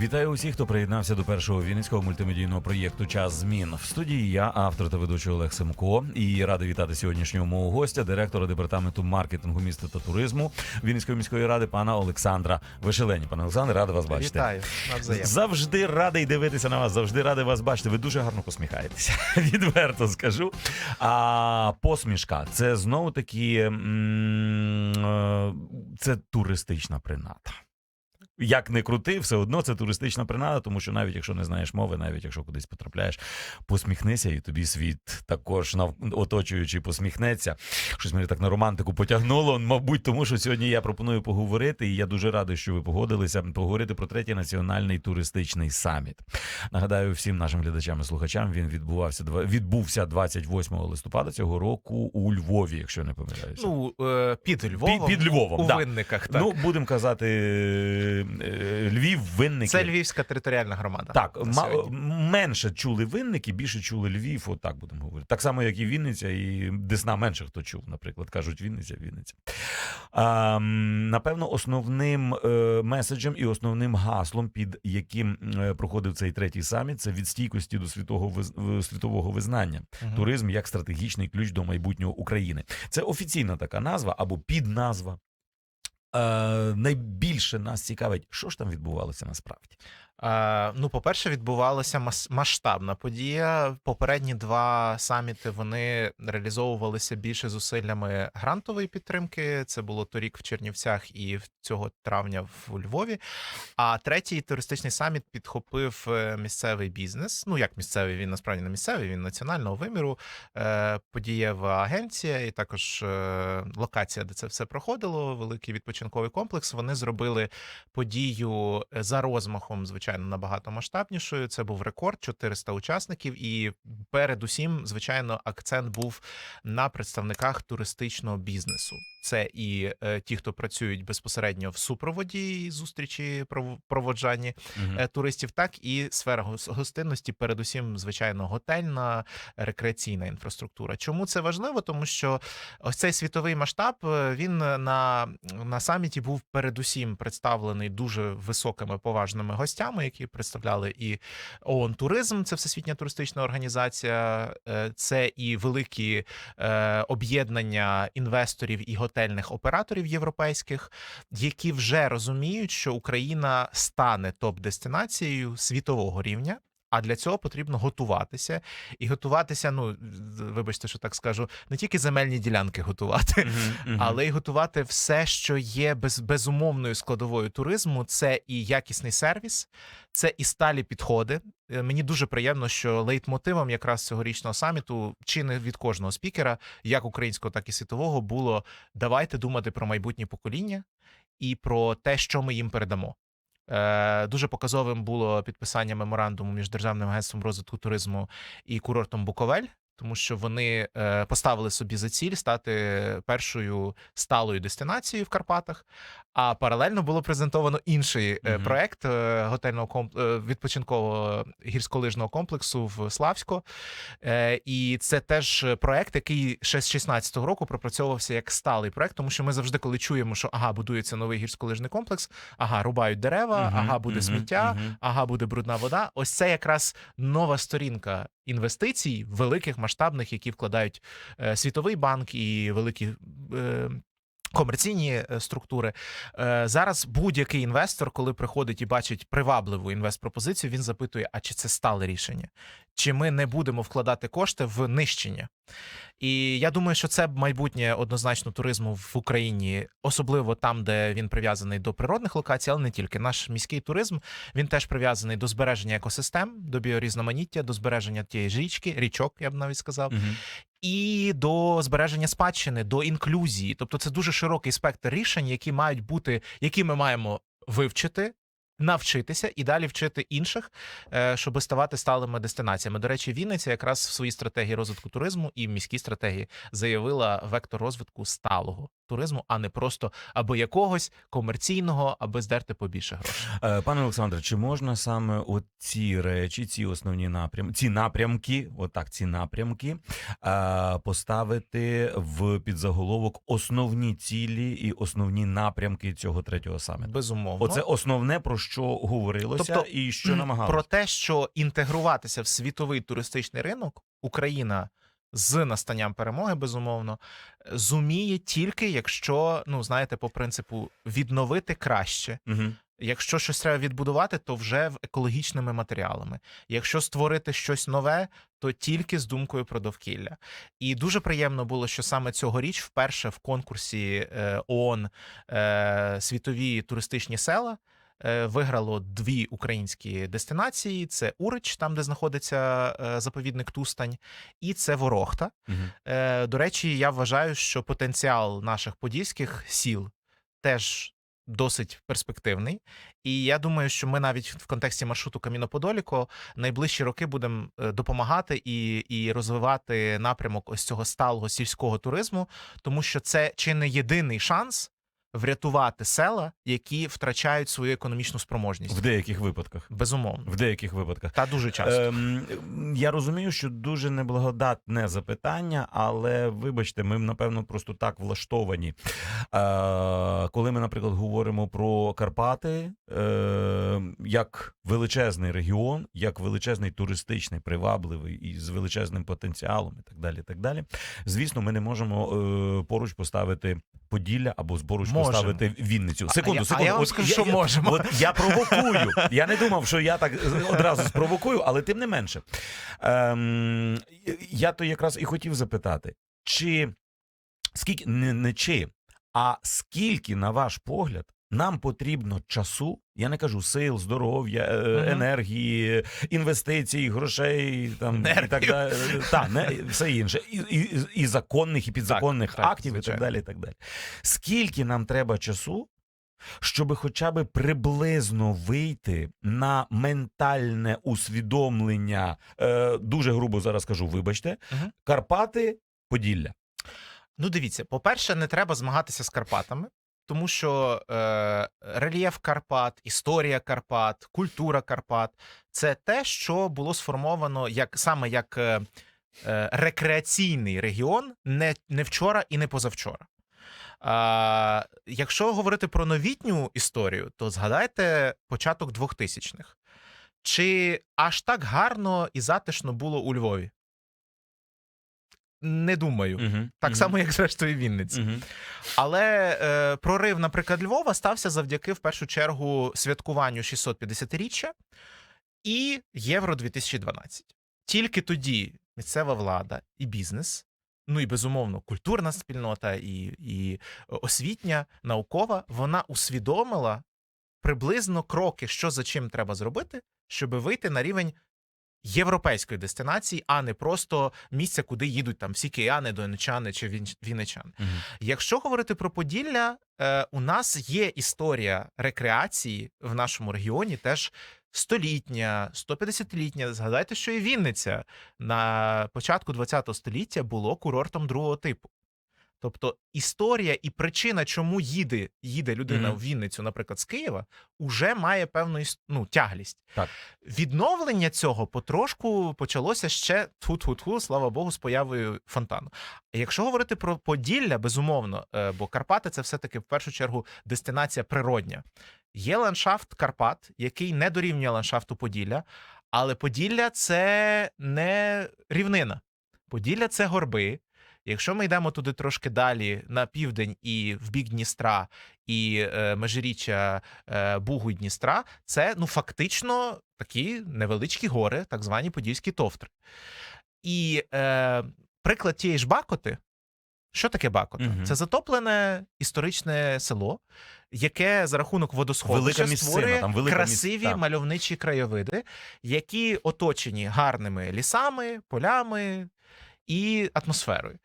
Вітаю усіх, хто приєднався до першого вінницького мультимедійного проєкту Час змін. В студії я, автор та ведучий Олег Семко, і радий вітати сьогоднішнього мого гостя, директора департаменту маркетингу міста та туризму Вінницької міської ради, пана Олександра Вишелені. Пане Олександре, радий вас бачити. Вітаю навзаєм. Завжди радий дивитися на вас, завжди радий вас бачити. Ви дуже гарно посміхаєтеся. Відверто скажу. А посмішка це знову таки е, це туристична прината. Як не крути, все одно це туристична принада, тому що навіть якщо не знаєш мови, навіть якщо кудись потрапляєш, посміхнися, і тобі світ також нав... оточуючий посміхнеться. Щось мене так на романтику потягнуло. Мабуть, тому що сьогодні я пропоную поговорити, і я дуже радий, що ви погодилися поговорити про третій національний туристичний саміт. Нагадаю всім нашим глядачам і слухачам. Він відбувався відбувся 28 листопада цього року у Львові, якщо не помиляюся. Ну, е, під Львовом. під Львовом, У да. винниках, так. Ну, будемо казати, Львів, винники. Це Львівська територіальна громада. Так, менше чули винники, більше чули Львів, от будемо говорити. Так само, як і Вінниця, і Десна менше хто чув, наприклад, кажуть Вінниця, Вінниця. А, напевно, основним е, меседжем і основним гаслом, під яким е, проходив цей третій саміт, це від стійкості до світового світового визнання. Мгм. Туризм як стратегічний ключ до майбутнього України. Це офіційна така назва або підназва. Е, найбільше нас цікавить, що ж там відбувалося насправді. Е, ну, по-перше, відбувалася мас- масштабна подія. Попередні два саміти вони реалізовувалися більше зусиллями грантової підтримки. Це було торік в Чернівцях і в цього травня в Львові. А третій туристичний саміт підхопив е, місцевий бізнес. Ну як місцевий, він насправді не місцевий, він національного виміру. Е, Подієва агенція і також локація, де це все проходило. Великий відпочинковий комплекс. Вони зробили подію за розмахом, звичайно, набагато масштабнішою. Це був рекорд 400 учасників, і передусім, звичайно, акцент був на представниках туристичного бізнесу. Це і е, ті, хто працюють безпосередньо в супроводі зустрічі пров- проводжанні е, туристів, так і сфера гос- гостинності, передусім, звичайно, готельна рекреаційна інфраструктура. Чому це важливо? Тому що ось цей світовий масштаб е, він на, на саміті був передусім представлений дуже високими поважними гостями, які представляли і ООН Туризм, це всесвітня туристична організація, е, це і великі е, об'єднання інвесторів і готельних операторів європейських, які вже розуміють, що Україна стане топ-дестинацією світового рівня. А для цього потрібно готуватися і готуватися. Ну вибачте, що так скажу, не тільки земельні ділянки готувати, але й готувати все, що є без, безумовною складовою туризму. Це і якісний сервіс, це і сталі підходи. Е, Мені дуже приємно, що лейтмотивом якраз цьогорічного саміту, чи не від кожного спікера, як українського, так і світового, було давайте думати про майбутнє покоління і про те, що ми їм передамо. Е, Дуже показовим було підписання меморандуму між Державним агентством розвитку туризму і курортом Буковель, тому що вони е, поставили собі за ціль стати першою сталою дестинацією в Карпатах. А паралельно було презентовано інший Мгм. проект е, готельного комп... е, відпочинкового гірськолижного комплексу в Славську. І це теж проект, який ще з 16-го року пропрацьовувався як сталий проект, тому що ми завжди, коли чуємо, що ага, будується новий гірськолижний комплекс, ага, рубають дерева, Мгм, ага, буде мгм, сміття, мгм. ага, буде брудна вода. Ось це якраз нова сторінка інвестицій, великих масштабних, які вкладають е, Світовий банк і великі. Е, Комерційні е, структури Е, зараз будь-який інвестор, коли приходить і бачить привабливу інвестпропозицію, він запитує: а чи це стале рішення? Чи ми не будемо вкладати кошти в нищення? І я думаю, що це майбутнє однозначно туризму в Україні, особливо там, де він прив'язаний до природних локацій, але не тільки. Наш міський туризм він теж прив'язаний до збереження екосистем, до біорізноманіття, до збереження тієї ж річки, річок, я б навіть сказав, Мгм. І до збереження спадщини, до інклюзії. Тобто, це дуже широкий спектр рішень, які мають бути, які ми маємо вивчити. Навчитися і далі вчити інших, е, щоб ставати сталими дестинаціями. До речі, Вінниця якраз в своїй стратегії розвитку туризму і міській стратегії заявила вектор розвитку сталого туризму, а не просто або якогось комерційного, аби здерти побільше грошей. Е, Пане Олександре, чи можна саме ці речі, ці основні напрямки, ці напрямки, отак, ці напрямки е, поставити в підзаголовок основні цілі і основні напрямки цього третього саміту? Безумовно, Оце основне про що говорилося Тобто, і що намагалося. про те, що інтегруватися в світовий туристичний ринок Україна з настанням перемоги, безумовно, зуміє тільки якщо, ну знаєте, по принципу відновити краще. Угу. Якщо щось треба відбудувати, то вже в екологічними матеріалами. Якщо створити щось нове, то тільки з думкою про довкілля. І дуже приємно було, що саме цьогоріч вперше в конкурсі е, ООН е, світові туристичні села. Е, Виграло дві українські дестинації: це Урич, там де знаходиться е, заповідник Тустань, і це Ворохта. Угу. До речі, я вважаю, що потенціал наших подільських сіл теж досить перспективний. І я думаю, що ми навіть в контексті маршруту Каміно-Подоліко найближчі роки будемо допомагати і, і розвивати напрямок ось цього сталого сільського туризму, тому що це чи не єдиний шанс врятувати села, які втрачають свою економічну спроможність. В деяких випадках. Безумовно. В деяких випадках. Та дуже часто. Ем, я розумію, що дуже неблагодатне запитання, але вибачте, ми напевно просто так влаштовані. Е, коли ми, наприклад, говоримо про Карпати е, як величезний регіон, як величезний туристичний, привабливий і з величезним потенціалом, і так далі. і так далі. Звісно, ми не можемо е, поруч поставити Поділля або поруч Можемо. поставити Вінницю. А Секунду, а секунду. я вам От скажу, що я, можемо. От я провокую. Я не думав, що я так одразу спровокую, але тим не менше. Ем, я то якраз і хотів запитати, чи скільки не, не чи, а скільки, на ваш погляд, нам потрібно часу, я не кажу сил, здоров'я, е, енергії, інвестицій, грошей там і так далі. Та, не, все інше, і, і, і законних, і підзаконних так, актів, і так далі. І так далі. Скільки нам треба часу, щоб хоча б приблизно вийти на ментальне усвідомлення, е, дуже грубо зараз кажу, вибачте, Мгм. Карпати, Поділля. Ну, дивіться, по-перше, не треба змагатися з Карпатами, тому що е, рельєф Карпат, історія Карпат, культура Карпат це те, що було сформовано як саме як е, е, рекреаційний регіон не, не вчора і не позавчора. А, якщо говорити про новітню історію, то згадайте початок 2000-х. Чи аж так гарно і затишно було у Львові? Не думаю. Угу. Так само, як зрештою Вінниці. Угу. Але е, прорив, наприклад, Львова стався завдяки в першу чергу святкуванню 650-річчя і Євро 2012. Тільки тоді місцева влада і бізнес, ну і безумовно, культурна спільнота і, і освітня, наукова, вона усвідомила приблизно кроки, що за чим треба зробити, щоб вийти на рівень. Європейської дестинації, а не просто місця, куди їдуть там всі кияни, донечани чи він- вінничани. Угу. Якщо говорити про Поділля, е, у нас є історія рекреації в нашому регіоні, теж столітня, 150-літня. Згадайте, що і Вінниця на початку ХХ століття було курортом другого типу. Тобто історія і причина, чому їде, їде людина Мгм. в Вінницю, наприклад, з Києва, уже має певну ну, тяглість. Так. Відновлення цього потрошку почалося ще тфу-тфу-тфу, слава Богу, з появою фонтану. Якщо говорити про Поділля, безумовно, е, бо Карпати це все-таки в першу чергу дестинація природня. Є ландшафт Карпат, який не дорівнює ландшафту Поділля, але Поділля це не рівнина. Поділля це горби. Якщо ми йдемо туди трошки далі на південь і в бік Дністра, і е, межиріччя е, Бугу й Дністра, це ну фактично такі невеличкі гори, так звані Подільські товтри. І е, приклад тієї ж Бакоти. Що таке Бакота? Мгм. Це затоплене історичне село, яке за рахунок водосховища створює там велика красиві міс- мальовничі краєвиди, які оточені гарними лісами, полями і атмосферою.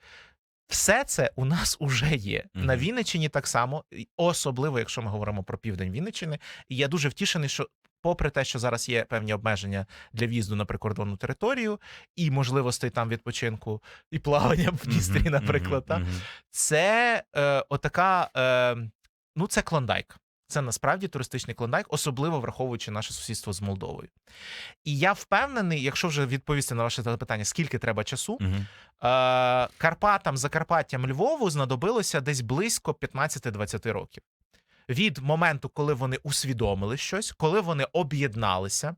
Все це у нас уже є. Мгм. На Вінниччині так само, особливо, якщо ми говоримо про південь Вінниччини. І я дуже втішений, що попри те, що зараз є певні обмеження для в'їзду на прикордонну територію і можливостей там відпочинку і плавання в Дністрі, наприклад, мгм, та, мгм. це е, отака, е, ну це клондайк. Це насправді туристичний клондайк, особливо враховуючи наше сусідство з Молдовою. І я впевнений, якщо вже відповісти на ваше запитання, скільки треба часу, угу. е, Карпатам, Закарпаттям, Львову знадобилося десь близько 15-20 років. Від моменту, коли вони усвідомили щось, коли вони об'єдналися.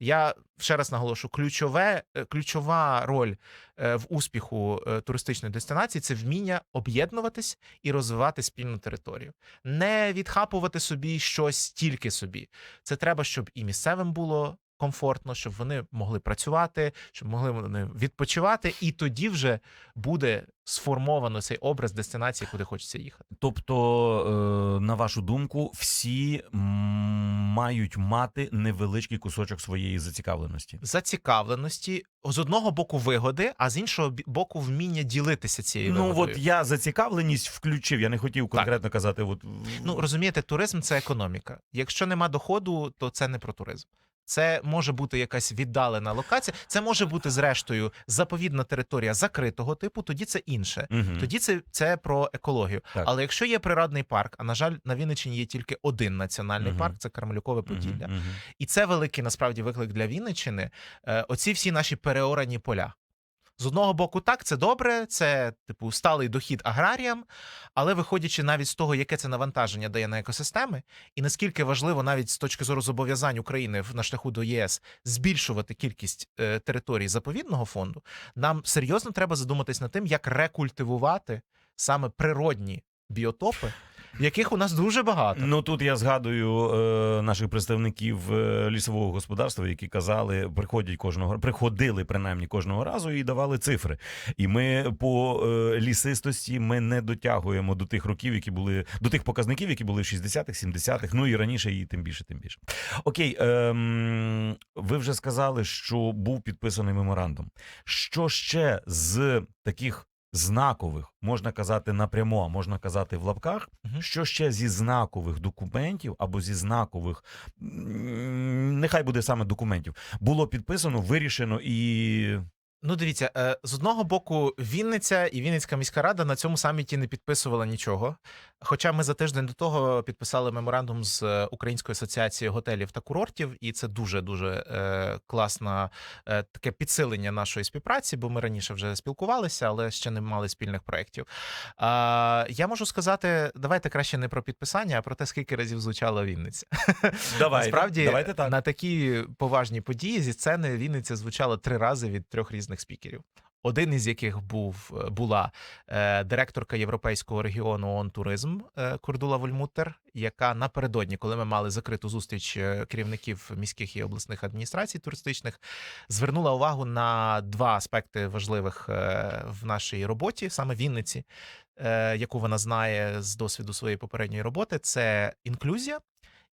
Я ще раз наголошу: ключове, е, ключова роль е, в успіху е, туристичної дестинації це вміння об'єднуватись і розвивати спільну територію, не відхапувати собі щось тільки собі. Це треба, щоб і місцевим було комфортно, щоб вони могли працювати, щоб могли вони відпочивати, і тоді вже буде сформовано цей образ дестинації, куди хочеться їхати. Тобто, е, на вашу думку, всі мають мати невеличкий кусочок своєї зацікавленості. Зацікавленості з одного боку вигоди, а з іншого боку вміння ділитися цією Ну вигодою. от я зацікавленість включив. Я не хотів конкретно казати. От Ну розумієте, туризм це економіка. Якщо нема доходу, то це не про туризм. Це може бути якась віддалена локація. Це може бути зрештою заповідна територія закритого типу. Тоді це інше. Угу. Тоді це, це про екологію. Так. Але якщо є природний парк, а на жаль, на Вінниччині є тільки один національний угу. парк, це Кармелюкове Поділля. угу. І це великий насправді виклик для Вінниччини. Е, оці всі наші переорані поля. З одного боку, так, це добре, це типу сталий дохід аграріям, але виходячи навіть з того, яке це навантаження дає на екосистеми, і наскільки важливо навіть з точки зору зобов'язань України на шляху до ЄС збільшувати кількість е, територій заповідного фонду, нам серйозно треба задуматись над тим, як рекультивувати саме природні біотопи, яких у нас дуже багато. Ну тут я згадую е, наших представників е, лісового господарства, які казали, приходять кожного приходили принаймні кожного разу і давали цифри. І ми по е, лісистості ми не дотягуємо до тих років, які були до тих показників, які були в 60-х, 70-х, ну і раніше, і тим більше, тим більше. Окей, ем, ви вже сказали, що був підписаний меморандум. Що ще з таких знакових можна казати напряму, а можна казати в лапках? угу. Що ще зі знакових документів або зі знакових, нехай буде саме документів, було підписано, вирішено і. Ну, дивіться, е, з одного боку, Вінниця і Вінницька міська рада на цьому саміті не підписувала нічого. Хоча ми за тиждень до того підписали меморандум з е, Українською асоціацією готелів та курортів, і це дуже дуже е, класне таке підсилення нашої співпраці, бо ми раніше вже спілкувалися, але ще не мали спільних проєктів. Я можу сказати, давайте краще не про підписання, а про те, скільки разів звучала Вінниця. Давайте, Насправді давайте так. на такі поважні події зі сцени Вінниця звучала три рази від трьох різних спікерів. Один із яких був е, була е, директорка європейського регіону ООН туризм е, Курдула Вольмуттер, яка напередодні, коли ми мали закриту зустріч е, керівників міських і обласних адміністрацій туристичних, звернула увагу на два аспекти важливих е, в нашій роботі, саме Вінниці, е, яку вона знає з досвіду своєї попередньої роботи. Це інклюзія.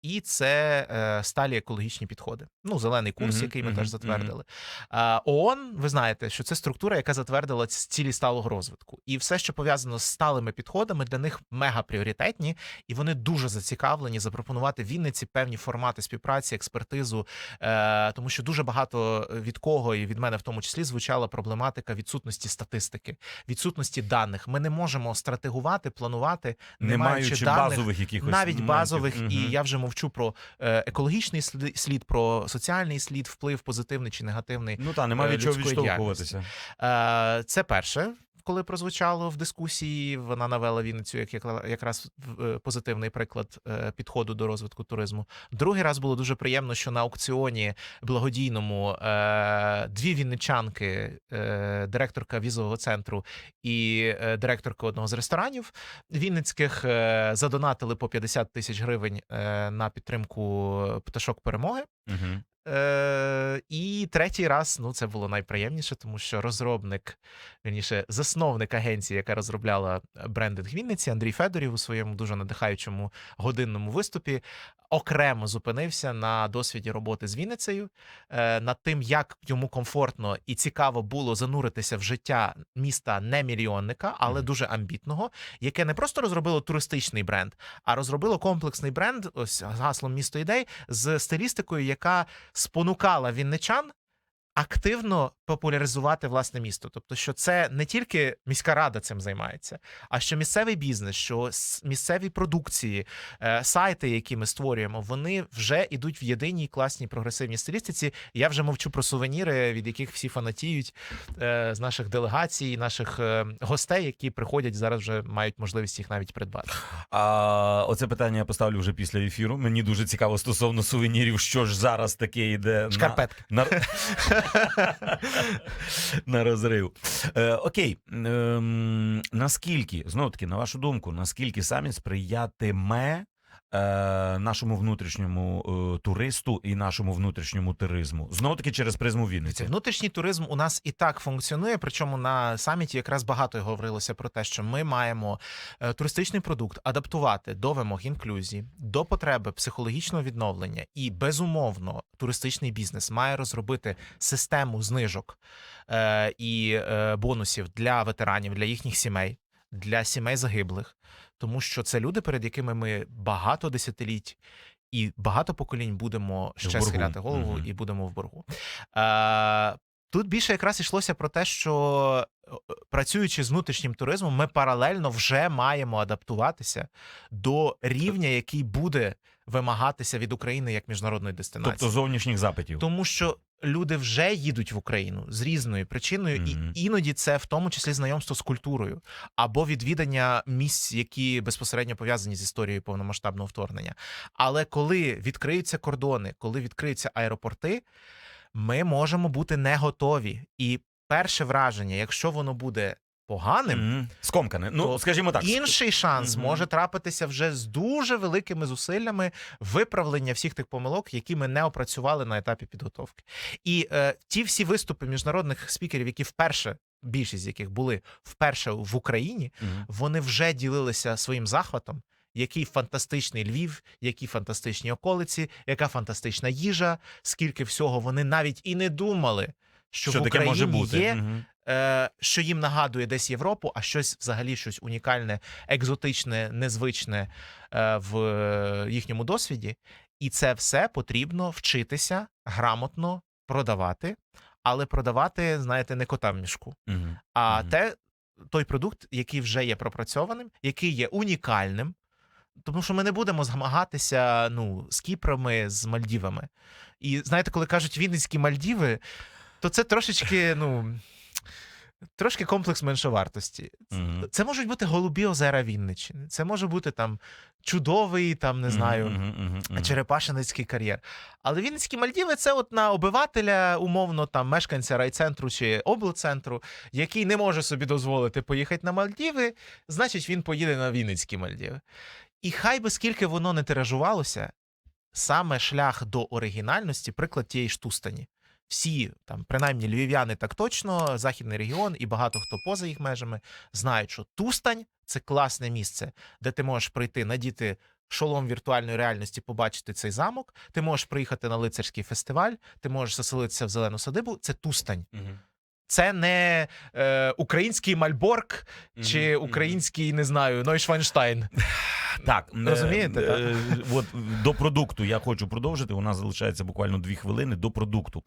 І це е, сталі екологічні підходи. Ну, зелений курс, Мгм, який ми мгм, теж мгм. затвердили. А, ООН, ви знаєте, що це структура, яка затвердила цілі сталого розвитку. І все, що пов'язано з сталими підходами, для них мега пріоритетні, і вони дуже зацікавлені запропонувати Вінниці певні формати співпраці, експертизу, е, тому що дуже багато від кого, і від мене в тому числі, звучала проблематика відсутності статистики, відсутності даних. Ми не можемо стратегувати, планувати, не, Не маючи даних, базових якихось навіть моментів. базових, і Мгм. я вже мовчу про е, екологічний слід, про соціальний слід, вплив позитивний чи негативний. Ну так, немає е, від чого відштовхуватися. Е, це перше. Коли прозвучало в дискусії, вона навела Вінницю як якраз е, позитивний приклад е, підходу до розвитку туризму. Другий раз було дуже приємно, що на аукціоні благодійному е, дві вінничанки, директорка візового центру і директорка одного з ресторанів Вінницьких задонатили по 50 тисяч гривень на підтримку пташок перемоги. Е, Е, і третій раз, ну це було найприємніше, тому що розробник, вірніше, засновник агенції, яка розробляла брендинг Вінниці, Андрій Федорів у своєму дуже надихаючому годинному виступі, окремо зупинився на досвіді роботи з Вінницею, е, над тим, як йому комфортно і цікаво було зануритися в життя міста не мільйонника, але дуже амбітного, яке не просто розробило туристичний бренд, а розробило комплексний бренд, ось гаслом місто ідей, з стилістикою, яка спонукала вінничан активно популяризувати власне місто. Тобто, що це не тільки міська рада цим займається, а що місцевий бізнес, що місцеві продукції, е, сайти, які ми створюємо, вони вже йдуть в єдиній класній прогресивній стилістиці. Я вже мовчу про сувеніри, від яких всі фанатіють е, з наших делегацій, наших е, гостей, які приходять зараз, вже мають можливість їх навіть придбати. А оце питання я поставлю вже після ефіру. Мені дуже цікаво стосовно сувенірів, що ж зараз таке йде Шкарпетки. на, на розрив. Е, окей, е, наскільки, знову таки, на вашу думку, наскільки саміт сприятиме нашому внутрішньому е, туристу і нашому внутрішньому туризму? Знову таки через призму Вінниці. Внутрішній туризм у нас і так функціонує. Причому на саміті якраз багато говорилося про те, що ми маємо е, туристичний продукт адаптувати до вимог інклюзії, до потреби психологічного відновлення. І безумовно, туристичний бізнес має розробити систему знижок е, і е, бонусів для ветеранів, для їхніх сімей, для сімей загиблих, тому що це люди, перед якими ми багато десятиліть. І багато поколінь будемо ще схиляти голову Мгм. і будемо в боргу. Е, тут більше якраз йшлося про те, що працюючи з внутрішнім туризмом, ми паралельно вже маємо адаптуватися до рівня, який буде вимагатися від України як міжнародної дестинації. Тобто зовнішніх запитів. Тому що люди вже їдуть в Україну з різною причиною, Мгм. і іноді це в тому числі знайомство з культурою або відвідання місць, які безпосередньо пов'язані з історією повномасштабного вторгнення. Але коли відкриються кордони, коли відкриються аеропорти, ми можемо бути не готові. І перше враження, якщо воно буде поганим. Мгм. Скомкане. Ну, то скажімо так. Інший шанс Мгм. може трапитися вже з дуже великими зусиллями виправлення всіх тих помилок, які ми не опрацювали на етапі підготовки. І е, ті всі виступи міжнародних спікерів, які вперше, більшість з яких були вперше в Україні, Мгм. вони вже ділилися своїм захватом. Який фантастичний Львів, які фантастичні околиці, яка фантастична їжа, скільки всього вони навіть і не думали, що, Що в таке Україні може бути? є, Мгм. Е, що їм нагадує десь Європу, а щось взагалі щось унікальне, екзотичне, незвичне е, в їхньому досвіді. І це все потрібно вчитися грамотно продавати, але продавати, знаєте, не кота в мішку, а те, той продукт, який вже є пропрацьованим, який є унікальним. Тому що ми не будемо змагатися ну, з Кіпроми, з Мальдівами. І знаєте, коли кажуть Вінницькі Мальдіви, то це трошечки, ну. Трошки комплекс меншовартості. Мгм. Це можуть бути голубі озера Вінниччини. Це може бути там чудовий, там не знаю, мгм, мгм, мгм. Черепашиницький кар'єр. Але Вінницькі Мальдіви це от на обивателя, умовно, там мешканця райцентру чи облцентру, який не може собі дозволити поїхати на Мальдіви, значить він поїде на Вінницькі Мальдіви. І хай би скільки воно не тиражувалося, саме шлях до оригінальності, приклад тієї ж Тустані. Всі, там, принаймні львів'яни так точно, західний регіон і багато хто поза їх межами знають, що Тустань це класне місце, де ти можеш прийти, надіти шолом віртуальної реальності, побачити цей замок. Ти можеш приїхати на лицарський фестиваль, ти можеш заселитися в зелену садибу. Це Тустань. Мгм. Це не е, український Мальборг чи український, не знаю, Нойшвайнштайн. Так, Розумієте, е, е, От до продукту я хочу продовжити. У нас залишається буквально дві хвилини до продукту.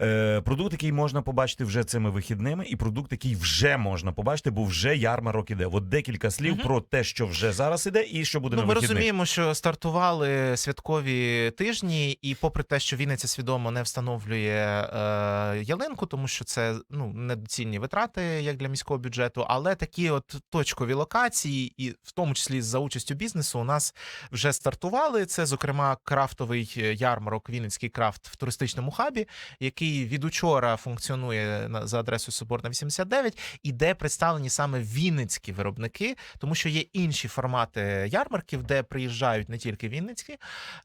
Е, продукт, який можна побачити вже цими вихідними, і продукт, який вже можна побачити, бо вже ярмарок іде. От декілька слів Мгм. про те, що вже зараз іде, і що буде Ну, на ми розуміємо, що стартували святкові тижні, і попри те, що Вінниця свідомо не встановлює е, ялинку, тому що це ну ну недоцільні витрати як для міського бюджету, але такі от точкові локації, і в тому числі за участю бізнесу, у нас вже стартували. Це, зокрема, крафтовий е, ярмарок Вінницький крафт в туристичному хабі, який від учора функціонує за адресою Соборна 89, і де представлені саме вінницькі виробники, тому що є інші формати ярмарків, де приїжджають не тільки вінницькі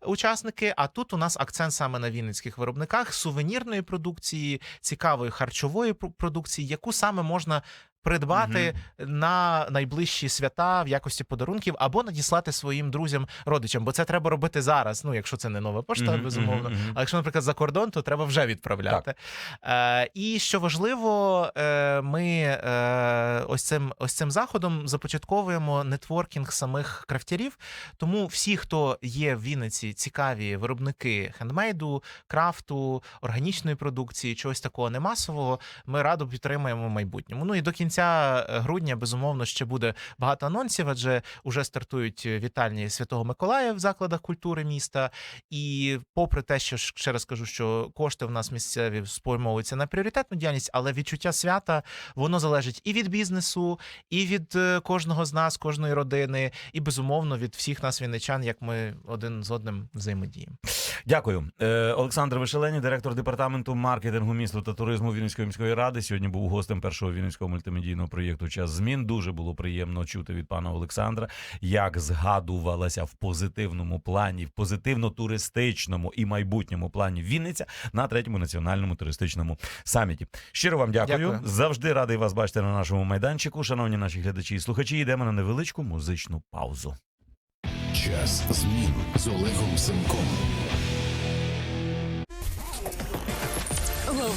учасники, а тут у нас акцент саме на вінницьких виробниках, сувенірної продукції, цікавої харчової пр- продукції, яку саме можна. Придбати на найближчі свята в якості подарунків або надіслати своїм друзям, родичам, бо це треба робити зараз. Ну, якщо це не нова пошта, Мгм, безумовно. мгм. А якщо, наприклад, за кордон, то треба вже відправляти. Е, і що важливо, е, ми е, ось цим ось цим заходом започатковуємо нетворкінг самих крафтярів. Тому всі, хто є в Вінниці, цікаві виробники хендмейду, крафту, органічної продукції, чогось такого немасового, ми радо підтримуємо в майбутньому. Ну і до кінця е, грудня, безумовно, ще буде багато анонсів, адже вже стартують вітальні Святого Миколая в закладах культури міста. І попри те, що ще раз кажу, що кошти в нас місцеві спрямовуються на пріоритетну діяльність, але відчуття свята воно залежить і від бізнесу, і від е, кожного з нас, кожної родини, і безумовно від всіх нас, вінничан, як ми один з одним взаємодіємо. Дякую, Е, Олександр Вишелені, директор департаменту маркетингу місту та туризму Вінницької міської ради. Сьогодні був гостем першого вінницького мультимедійного проєкту Час змін. Дуже було приємно чути від пана Олександра, як згадувалася в позитивному плані, в позитивно-туристичному і майбутньому плані Вінниця на третьому національному туристичному саміті. Щиро вам дякую. Дякую. Завжди радий вас бачити на нашому майданчику. Шановні наші глядачі і слухачі, йдемо на невеличку музичну паузу. Час змін з Олегом Семком.